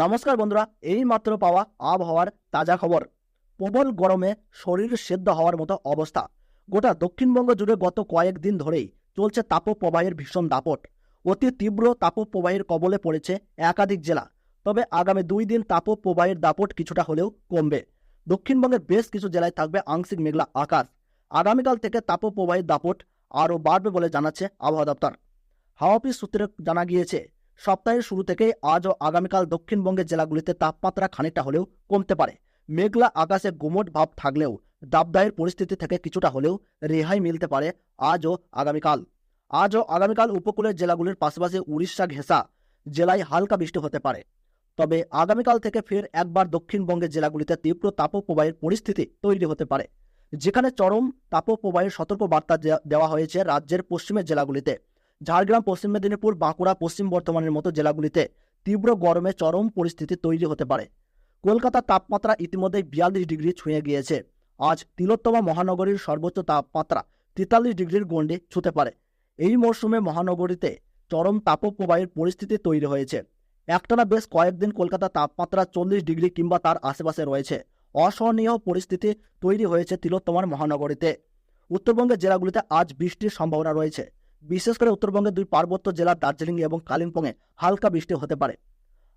নমস্কার বন্ধুরা এই মাত্র পাওয়া আবহাওয়ার তাজা খবর। প্রবল গরমে শরীর সেদ্ধ হওয়ার মতো অবস্থা। গোটা দক্ষিণবঙ্গ জুড়ে গত কয়েকদিন ধরেই চলছে তাপপ্রবাহের ভীষণ দাপট। অতি তীব্র তাপপ্রবাহের কবলে পড়েছে একাধিক জেলা। তবে আগামী দুই দিন তাপপ্রবাহের দাপট কিছুটা হলেও কমবে। দক্ষিণবঙ্গের বেশ কিছু জেলায় থাকবে আংশিক মেঘলা আকাশ। আগামীকাল থেকে তাপপ্রবাহের দাপট আরও বাড়বে বলে জানাচ্ছে আবহাওয়া দপ্তর। হাওয়া অফিস সূত্রে জানা গিয়েছে সপ্তাহের শুরু থেকে আজ ও আগামীকাল দক্ষিণবঙ্গের জেলাগুলিতে তাপমাত্রা খানিকটা হলেও কমতে পারে। মেঘলা আকাশে গুমট ভাব থাকলেও দাবদাহের পরিস্থিতি থেকে কিছুটা হলেও রেহাই মিলতে পারে আজ ও আগামীকাল। আজ ও আগামীকাল উপকূলের জেলাগুলির পাশাপাশি উড়িষ্যা ঘেঁষা জেলায় হালকা বৃষ্টি হতে পারে। তবে আগামীকাল থেকে ফের একবার দক্ষিণবঙ্গের জেলাগুলিতে তীব্র তাপপ্রবাহের পরিস্থিতি তৈরি হতে পারে। যেখানে চরম তাপপ্রবাহের সতর্ক বার্তা দেয়া- দেওয়া হয়েছে রাজ্যের পশ্চিমের জেলাগুলিতে। ঝাড়গ্রাম, পশ্চিম মেদিনীপুর, বাঁকুড়া, পশ্চিম বর্ধমানের মতো জেলাগুলিতে তীব্র গরমে চরম পরিস্থিতি তৈরি হতে পারে। কলকাতার তাপমাত্রা ইতিমধ্যেই বিয়াল্লিশ ডিগ্রি ছুঁয়ে গিয়েছে। আজ তিলোত্তমা মহানগরীর সর্বোচ্চ তাপমাত্রা তেতাল্লিশ ডিগ্রির গণ্ডে ছুঁতে পারে। এই মরশুমে মহানগরীতে চরম তাপপ্রবাহের পরিস্থিতি তৈরি হয়েছে। একটানা বেশ কয়েকদিন কলকাতা তাপমাত্রা চল্লিশ ডিগ্রি কিংবা তার আশেপাশে রয়েছে। অসহনীয় পরিস্থিতি তৈরি হয়েছে তিলোত্তমার মহানগরীতে। উত্তরবঙ্গের জেলাগুলিতে আজ বৃষ্টির সম্ভাবনা রয়েছে। বিশেষ করে উত্তরবঙ্গের দুই পার্বত্য জেলা দার্জিলিং এবং কালিম্পংয়ে হালকা বৃষ্টি হতে পারে।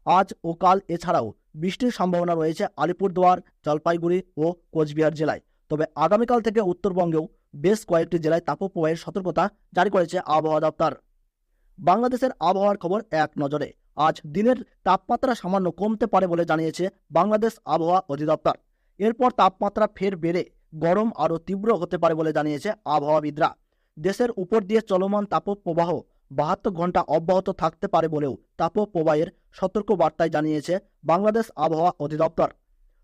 আজ ও কাল এছাড়াও বৃষ্টির সম্ভাবনা রয়েছে আলিপুরদুয়ার, জলপাইগুড়ি ও কোচবিহার জেলায়। তবে আগামীকাল থেকে উত্তরবঙ্গেও বেশ কয়েকটি জেলায় তাপপ্রবাহের সতর্কতা জারি করেছে আবহাওয়া দপ্তর। বাংলাদেশের আবহাওয়ার খবর এক নজরে। আজ দিনের তাপমাত্রা সামান্য কমতে পারে বলে জানিয়েছে বাংলাদেশ আবহাওয়া অধিদপ্তর। এরপর তাপমাত্রা ফের বেড়ে গরম আরও তীব্র হতে পারে বলে জানিয়েছে আবহাওয়াবিদরা। দেশের উপর দিয়ে চলমান তাপপ্রবাহ বাহাত্তর ঘণ্টা অব্যাহত থাকতে পারে বলেও তাপপ্রবাহের সতর্ক বার্তায় জানিয়েছে বাংলাদেশ আবহাওয়া অধিদপ্তর।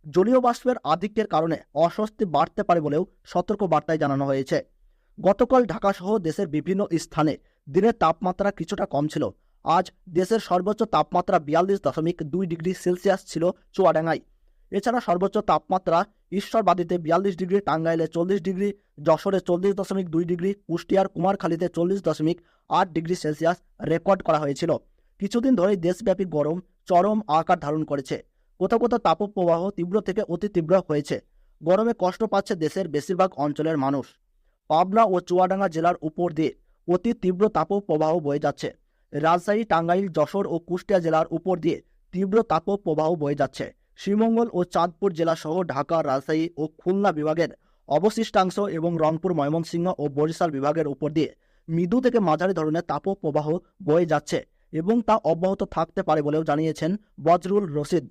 জলীয় বাষ্পের আধিক্যের কারণে অস্বস্তি বাড়তে পারে বলেও সতর্ক বার্তায় জানানো হয়েছে। গতকাল ঢাকাসহ দেশের বিভিন্ন স্থানে দিনের তাপমাত্রা কিছুটা কম ছিল। আজ দেশের সর্বোচ্চ তাপমাত্রা বিয়াল্লিশ দশমিক দুই ডিগ্রি সেলসিয়াস ছিল চুয়াডাঙ্গায়। এছাড়া সর্বোচ্চ তাপমাত্রা ঈশ্বরবাদীতে বিয়াল্লিশ ডিগ্রি, টাঙ্গাইলে চল্লিশ ডিগ্রি, যশোরে চল্লিশ দশমিক দুই ডিগ্রি, কুষ্টিয়ার কুমারখালীতে চল্লিশ দশমিক আট ডিগ্রি সেলসিয়াস রেকর্ড করা হয়েছিল। কিছুদিন ধরেই দেশব্যাপী গরম, চরম আকার ধারণ করেছে। কোথাও কোথাও তাপপ্রবাহ তীব্র থেকে অতি তীব্র হয়েছে। গরমে কষ্ট পাচ্ছে দেশের বেশিরভাগ অঞ্চলের মানুষ। পাবনা ও চুয়াডাঙ্গা জেলার উপর দিয়ে অতি তীব্র তাপপ্রবাহ বয়ে যাচ্ছে। রাজশাহী, টাঙ্গাইল, যশোর ও কুষ্টিয়া জেলার উপর দিয়ে তীব্র তাপপ্রবাহ বয়ে যাচ্ছে। শ্রীমঙ্গল ও চাঁদপুর জেলা সহ ঢাকা, রাজশাহী ও খুলনা বিভাগের অবশিষ্টাংশ এবং রংপুর, ময়মনসিংহ ও বরিশাল বিভাগের উপর দিয়ে মৃদু থেকে মাঝারি ধরনের তাপপ্রবাহ বয়ে যাচ্ছে এবং তা অব্যাহত থাকতে পারে বলেও জানিয়েছেন বজরুল রশিদ।